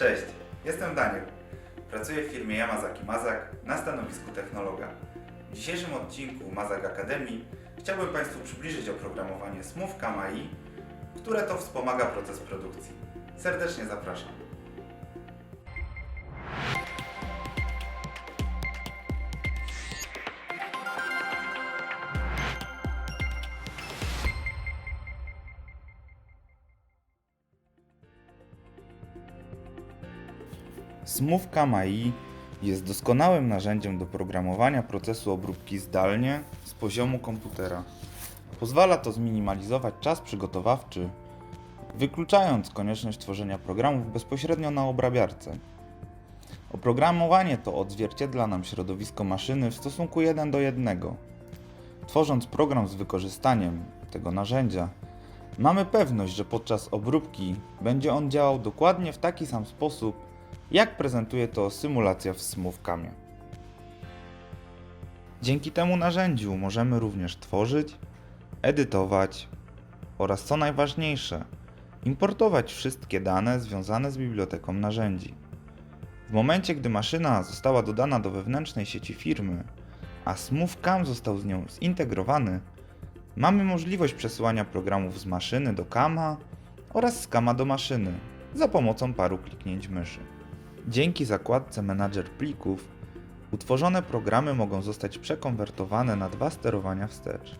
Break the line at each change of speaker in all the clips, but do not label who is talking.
Cześć, jestem Daniel. Pracuję w firmie Yamazaki Mazak na stanowisku technologa. W dzisiejszym odcinku Mazak Akademii chciałbym Państwu przybliżyć oprogramowanie SmoothCam AI, które to wspomaga proces produkcji. Serdecznie zapraszam. SmoothCam AI jest doskonałym narzędziem do programowania procesu obróbki zdalnie z poziomu komputera. Pozwala to zminimalizować czas przygotowawczy, wykluczając konieczność tworzenia programów bezpośrednio na obrabiarce. Oprogramowanie to odzwierciedla nam środowisko maszyny w stosunku 1 do 1. Tworząc program z wykorzystaniem tego narzędzia, mamy pewność, że podczas obróbki będzie on działał dokładnie w taki sam sposób, jak prezentuje to symulacja w SmoothCamie. Dzięki temu narzędziu możemy również tworzyć, edytować oraz co najważniejsze, importować wszystkie dane związane z biblioteką narzędzi. W momencie, gdy maszyna została dodana do wewnętrznej sieci firmy, a SmoothCam został z nią zintegrowany, mamy możliwość przesyłania programów z maszyny do Kama oraz z Kama do maszyny za pomocą paru kliknięć myszy. Dzięki zakładce Menadżer plików utworzone programy mogą zostać przekonwertowane na dwa sterowania wstecz.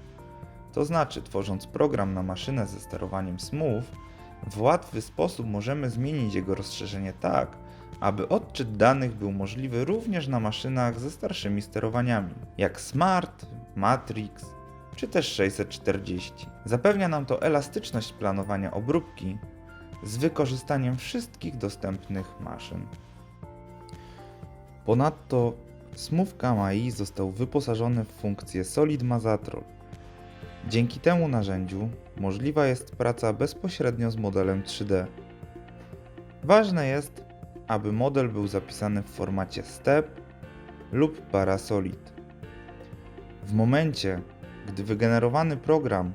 To znaczy, tworząc program na maszynę ze sterowaniem Smooth, w łatwy sposób możemy zmienić jego rozszerzenie tak, aby odczyt danych był możliwy również na maszynach ze starszymi sterowaniami, jak Smart, Matrix czy też 640. Zapewnia nam to elastyczność planowania obróbki z wykorzystaniem wszystkich dostępnych maszyn. Ponadto SmoothCam AI został wyposażony w funkcję Solid Mazatrol. Dzięki temu narzędziu możliwa jest praca bezpośrednio z modelem 3D. Ważne jest, aby model był zapisany w formacie STEP lub Parasolid. W momencie, gdy wygenerowany program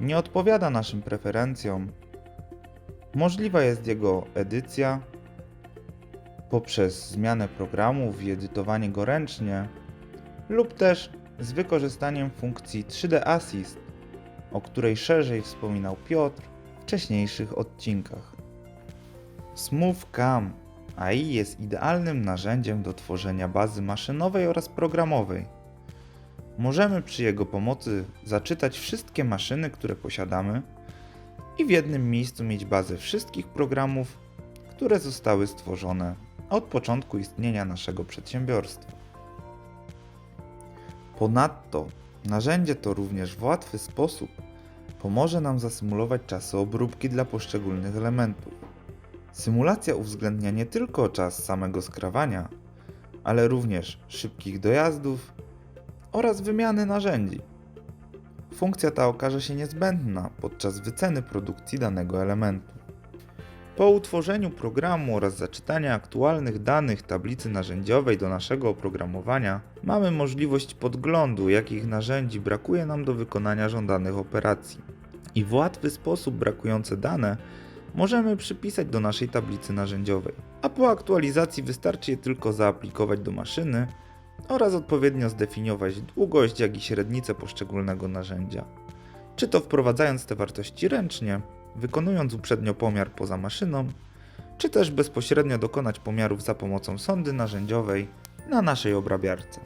nie odpowiada naszym preferencjom, możliwa jest jego edycja poprzez zmianę programów i edytowanie go ręcznie, lub też z wykorzystaniem funkcji 3D Assist, o której szerzej wspominał Piotr w wcześniejszych odcinkach. SmoothCam AI jest idealnym narzędziem do tworzenia bazy maszynowej oraz programowej. Możemy przy jego pomocy zaczytać wszystkie maszyny, które posiadamy i w jednym miejscu mieć bazę wszystkich programów, które zostały stworzone od początku istnienia naszego przedsiębiorstwa. Ponadto, narzędzie to również w łatwy sposób pomoże nam zasymulować czasy obróbki dla poszczególnych elementów. Symulacja uwzględnia nie tylko czas samego skrawania, ale również szybkich dojazdów oraz wymiany narzędzi. Funkcja ta okaże się niezbędna podczas wyceny produkcji danego elementu. Po utworzeniu programu oraz zaczytania aktualnych danych tablicy narzędziowej do naszego oprogramowania, mamy możliwość podglądu, jakich narzędzi brakuje nam do wykonania żądanych operacji. I w łatwy sposób brakujące dane możemy przypisać do naszej tablicy narzędziowej, a po aktualizacji wystarczy je tylko zaaplikować do maszyny oraz odpowiednio zdefiniować długość, jak i średnicę poszczególnego narzędzia. Czy to wprowadzając te wartości ręcznie, wykonując uprzednio pomiar poza maszyną, czy też bezpośrednio dokonać pomiarów za pomocą sondy narzędziowej na naszej obrabiarce.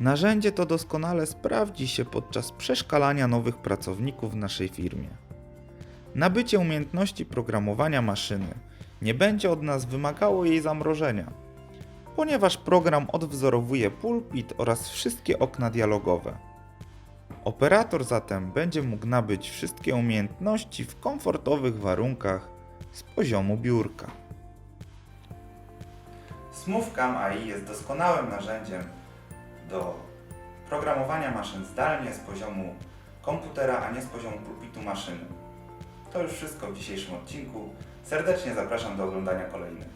Narzędzie to doskonale sprawdzi się podczas przeszkalania nowych pracowników w naszej firmie. Nabycie umiejętności programowania maszyny nie będzie od nas wymagało jej zamrożenia, ponieważ program odwzorowuje pulpit oraz wszystkie okna dialogowe. Operator zatem będzie mógł nabyć wszystkie umiejętności w komfortowych warunkach z poziomu biurka. SmoothCam AI jest doskonałym narzędziem do programowania maszyn zdalnie z poziomu komputera, a nie z poziomu pulpitu maszyny. To już wszystko w dzisiejszym odcinku. Serdecznie zapraszam do oglądania kolejnych.